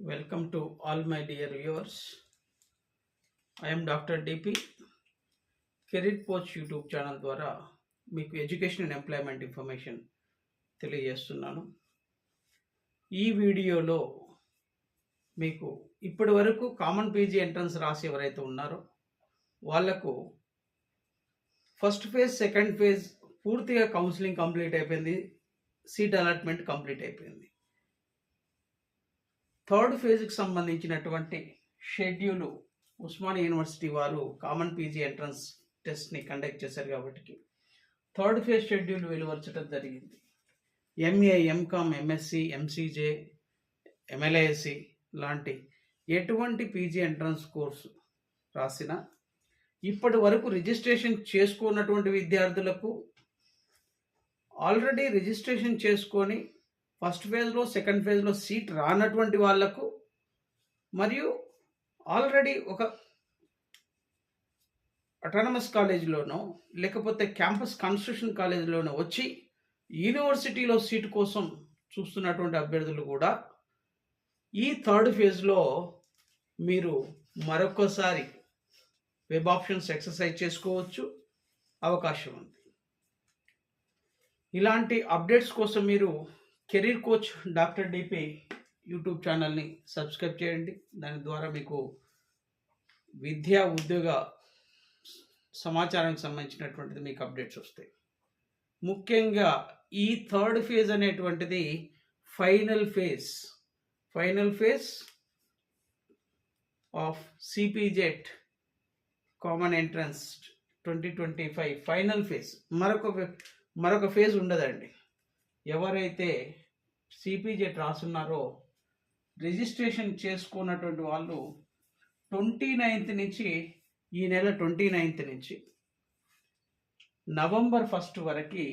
Welcome to all my dear viewers I'm doctor DP career coach YouTube channel ద్వారా మీకు education and employment information తెలియజేస్తున్నాను. ఈ వీడియోలో మీకు ఇప్పటి వరకు కామన్ పీజీ ఎంట్రన్స్ రాసి ఎవరైతే ఉన్నారో వాళ్ళకు ఫస్ట్ ఫేజ్ సెకండ్ ఫేజ్ పూర్తిగా కౌన్సిలింగ్ కంప్లీట్ అయిపోయింది. సీట్ అలాట్మెంట్ కంప్లీట్ అయిపోయింది. థర్డ్ ఫేజ్కి సంబంధించినటువంటి షెడ్యూల్ ఉస్మానియా యూనివర్సిటీ వారు కామన్ పీజీ ఎంట్రన్స్ టెస్ట్ని కండక్ట్ చేశారు కాబట్టి థర్డ్ ఫేజ్ షెడ్యూల్ వెలువరచడం జరిగింది. MA MCom MSc MCJ MLISc లాంటి ఎటువంటి పీజీ ఎంట్రన్స్ కోర్సు రాసిన ఇప్పటి వరకు రిజిస్ట్రేషన్ చేసుకున్నటువంటి విద్యార్థులకు ఆల్రెడీ రిజిస్ట్రేషన్ చేసుకొని ఫస్ట్ ఫేజ్లో సెకండ్ ఫేజ్లో సీట్ రానటువంటి వాళ్ళకు మరియు ఆల్రెడీ ఒక అటానమస్ కాలేజీలోనో లేకపోతే క్యాంపస్ కన్స్ట్రక్షన్ కాలేజీలోనో వచ్చి యూనివర్సిటీలో సీటు కోసం చూస్తున్నటువంటి అభ్యర్థులు కూడా ఈ థర్డ్ ఫేజ్లో మీరు మరొకసారి వెబ్ ఆప్షన్స్ ఎక్సర్సైజ్ చేసుకోవచ్చు. అవకాశం ఉంది. ఇలాంటి అప్డేట్స్ కోసం మీరు career coach doctor DP YouTube ఛానల్ని సబ్స్క్రైబ్ చేయండి. దాని ద్వారా మీకు విద్యా ఉద్యోగ సమాచారానికి సంబంధించినటువంటిది మీకు అప్డేట్స్ వస్తాయి. ముఖ్యంగా ఈ థర్డ్ ఫేజ్ అనేటువంటిది final phase. Final phase of CPGET common entrance twenty twenty five. Final phase. మరొక మరొక ఫేజ్ ఉండదండి. ఎవరైతే సిపిజెట్ రాసున్నారో రిజిస్ట్రేషన్ చేసుకున్నటువంటి వాళ్ళు ట్వంటీ నైన్త్ నుంచి ఈ నెల ట్వంటీ నైన్త్ నుంచి నవంబర్ ఫస్ట్ వరకు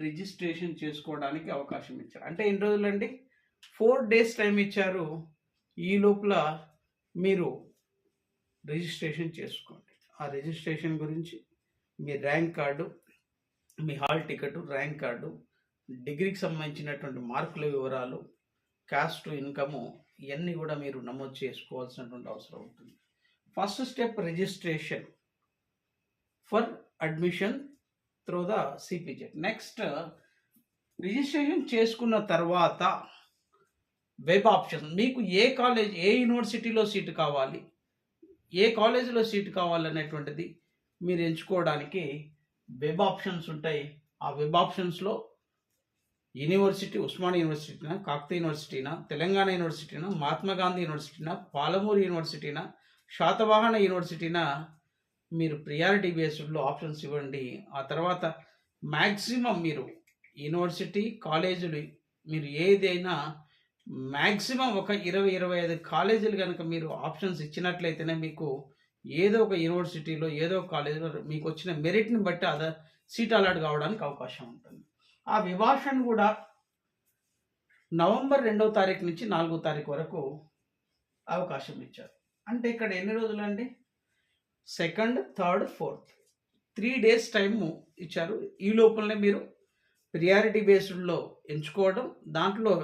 రిజిస్ట్రేషన్ చేసుకోవడానికి అవకాశం ఇచ్చారు. అంటే ఎన్ని రోజులండి? ఫోర్ డేస్ టైం ఇచ్చారు. ఈ లోపల మీరు రిజిస్ట్రేషన్ చేసుకోండి. ఆ రిజిస్ట్రేషన్ గురించి మీ ర్యాంక్ కార్డు మీ హాల్ టికెట్ ర్యాంక్ కార్డు డిగ్రీకి సంబంధించినటువంటి మార్కుల వివరాలు క్యాస్ట్ ఇన్కము ఇవన్నీ కూడా మీరు నమోదు చేసుకోవాల్సినటువంటి అవసరం ఉంటుంది. First step registration for admission through the CPGET next registration చేసుకున్న తర్వాత వెబ్ ఆప్షన్ మీకు ఏ కాలేజ్ ఏ యూనివర్సిటీలో సీటు కావాలి ఏ కాలేజీలో సీటు కావాలనేటువంటిది మీరు ఎంచుకోవడానికి వెబ్ ఆప్షన్స్ ఉంటాయి. ఆ వెబ్ ఆప్షన్స్లో యూనివర్సిటీ ఉస్మానియా యూనివర్సిటీనా కాకతీయ యూనివర్సిటీనా తెలంగాణ యూనివర్సిటీనా మహాత్మా గాంధీ యూనివర్సిటీనా పాలమూరు యూనివర్సిటీనా శాతవాహన యూనివర్సిటీనా మీరు ప్రియారిటీ బేస్డ్లో ఆప్షన్స్ ఇవ్వండి. ఆ తర్వాత మ్యాక్సిమం మీరు యూనివర్సిటీ కాలేజీలు మీరు ఏదైనా మ్యాక్సిమం ఒక ఇరవై ఇరవై ఐదు కాలేజీలు కనుక మీరు ఆప్షన్స్ ఇచ్చినట్లయితేనే మీకు ఏదో ఒక యూనివర్సిటీలో ఏదో ఒక కాలేజీలో మీకు వచ్చిన మెరిట్ని బట్టి అద సీట్ అలాట్ కావడానికి అవకాశం ఉంటుంది. ఆ విభాషను కూడా నవంబర్ రెండవ తారీఖు నుంచి నాలుగో తారీఖు వరకు అవకాశం ఇచ్చారు. అంటే ఇక్కడ ఎన్ని రోజులు అండి second third fourth. Three days time ఇచ్చారు. ఈ లోపలనే మీరు ప్రియారిటీ బేస్డ్లో ఎంచుకోవడం దాంట్లో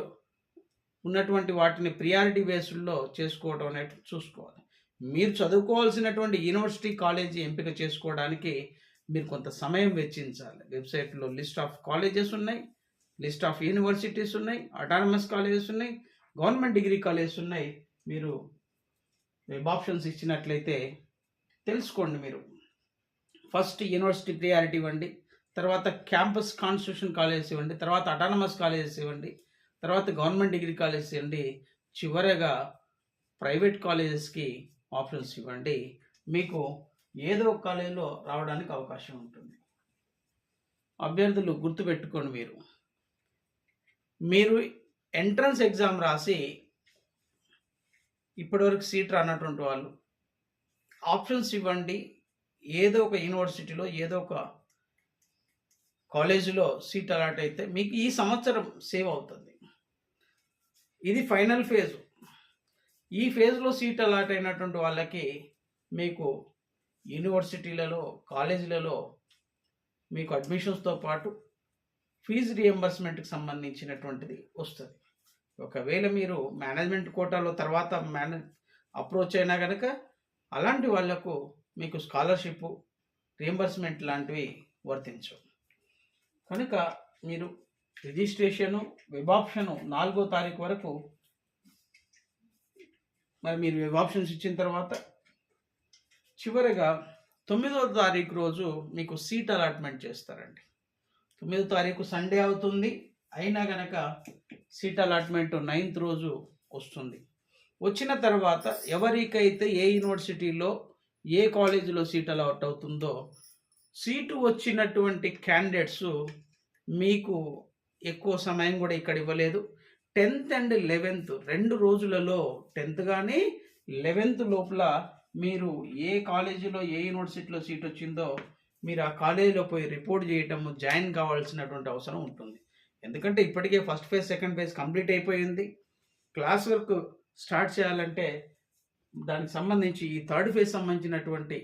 ఉన్నటువంటి వాటిని ప్రియారిటీ బేస్డ్లో చేసుకోవడం అనేది చూసుకోవాలి. మీరు చదువుకోవాల్సినటువంటి యూనివర్సిటీ కాలేజీ ఎంపిక చేసుకోవడానికి మీరు కొంత సమయం వెచ్చించాలి. వెబ్సైట్లో లిస్ట్ ఆఫ్ కాలేజెస్ ఉన్నాయి లిస్ట్ ఆఫ్ యూనివర్సిటీస్ ఉన్నాయి అటానమస్ కాలేజెస్ ఉన్నాయి గవర్నమెంట్ డిగ్రీ కాలేజెస్ ఉన్నాయి. మీరు వెబ్ ఆప్షన్స్ ఇచ్చినట్లయితే తెలుసుకోండి మీరు. ఫస్ట్ యూనివర్సిటీ ప్రియారిటీ ఇవ్వండి తర్వాత క్యాంపస్ కాన్స్టిట్యూషన్ కాలేజెస్ ఇవ్వండి తర్వాత అటానమస్ కాలేజెస్ ఇవ్వండి తర్వాత గవర్నమెంట్ డిగ్రీ కాలేజెస్ ఇవ్వండి. చివరగా ప్రైవేట్ కాలేజెస్కి ఆప్షన్స్ ఇవ్వండి. మీకు ఏదో ఒక కాలేజీలో రావడానికి అవకాశం ఉంటుంది. అభ్యర్థులు గుర్తుపెట్టుకోండి మీరు. మీరు ఎంట్రన్స్ ఎగ్జామ్ రాసి ఇప్పటివరకు సీట్ రానటువంటి వాళ్ళు ఆప్షన్స్ ఇవ్వండి. ఏదో ఒక యూనివర్సిటీలో ఏదో ఒక కాలేజీలో సీట్ అలాట్ అయితే మీకు ఈ సంవత్సరం సేవ్ అవుతుంది. ఇది ఫైనల్ ఫేజ్. ఈ ఫేజ్లో సీట్ అలాట్ అయినటువంటి వాళ్ళకి మీకు యూనివర్సిటీలలో కాలేజీలలో మీకు అడ్మిషన్స్తో పాటు ఫీజు రియంబర్స్మెంట్కి సంబంధించినటువంటిది వస్తుంది. ఒకవేళ మీరు మేనేజ్మెంట్ కోటాలో తర్వాత మేనే అప్రోచ్ అయినా కనుక అలాంటి వాళ్ళకు మీకు స్కాలర్షిప్ రియంబర్స్మెంట్ లాంటివి వర్తించవు. కనుక మీరు రిజిస్ట్రేషను వెబాప్షను నాలుగో తారీఖు వరకు మరి మీరు వెబాప్షన్స్ ఇచ్చిన తర్వాత చివరిగా తొమ్మిదో తారీఖు రోజు మీకు సీట్ అలాట్మెంట్ చేస్తారండి. తొమ్మిదో తారీఖు సండే అవుతుంది అయినా గనక సీట్ అలాట్మెంట్ నైన్త్ రోజు వస్తుంది. వచ్చిన తర్వాత ఎవరికైతే ఏ యూనివర్సిటీలో ఏ కాలేజీలో సీట్ అలాట్ అవుతుందో సీటు వచ్చినటువంటి క్యాండిడేట్స్ మీకు ఎక్కువ సమయం కూడా ఇక్కడ ఇవ్వలేదు. టెన్త్ అండ్ లెవెన్త్ రెండు రోజులలో టెన్త్ కానీ లెవెన్త్ లోపల మీరు ఏ కాలేజీలో ఏ యూనివర్సిటీలో సీట్ వచ్చిందో మీరు ఆ కాలేజీలో పోయి రిపోర్ట్ చేయటం జాయిన్ కావాల్సినటువంటి అవసరం ఉంటుంది. ఎందుకంటే ఇప్పటికే first phase second phase complete అయిపోయింది. క్లాస్ వర్క్ స్టార్ట్ చేయాలంటే దానికి సంబంధించి ఈ థర్డ్ ఫేజ్ సంబంధించినటువంటి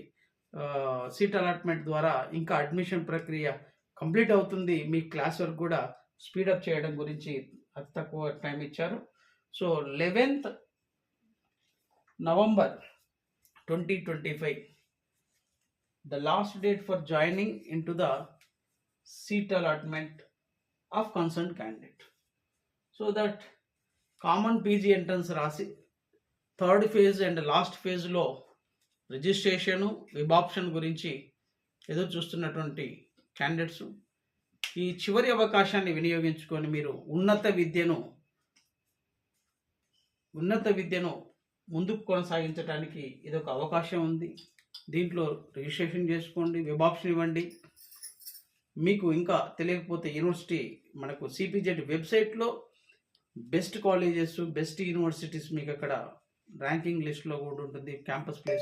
సీట్ అలాట్మెంట్ ద్వారా ఇంకా అడ్మిషన్ ప్రక్రియ కంప్లీట్ అవుతుంది. మీ క్లాస్ వర్క్ కూడా స్పీడప్ చేయడం గురించి అతి తక్కువ టైం ఇచ్చారు. So eleventh November twenty twenty five the last date for joining in to the seat allotment of concern candidate so that common PG entrance రాసి థర్డ్ ఫేజ్ అండ్ లాస్ట్ ఫేజ్లో registration విబాప్షన్ గురించి ఎదురు చూస్తున్నటువంటి క్యాండిడేట్స్ ఈ చివరి అవకాశాన్ని వినియోగించుకొని మీరు ఉన్నత విద్యను ఉన్నత విద్యను ముందుకు కొనసాగించడానికి ఇది ఒక అవకాశం ఉంది. దీంట్లో రిజిస్ట్రేషన్ చేసుకోండి వెబ్ ఆప్షన్ ఇవ్వండి. మీకు ఇంకా తెలియకపోతే యూనివర్సిటీ మనకు సిపిజెడ్ వెబ్సైట్లో బెస్ట్ కాలేజెస్ బెస్ట్ యూనివర్సిటీస్ మీకు అక్కడ ర్యాంకింగ్ లిస్ట్లో కూడా ఉంటుంది క్యాంపస్ ప్లేస్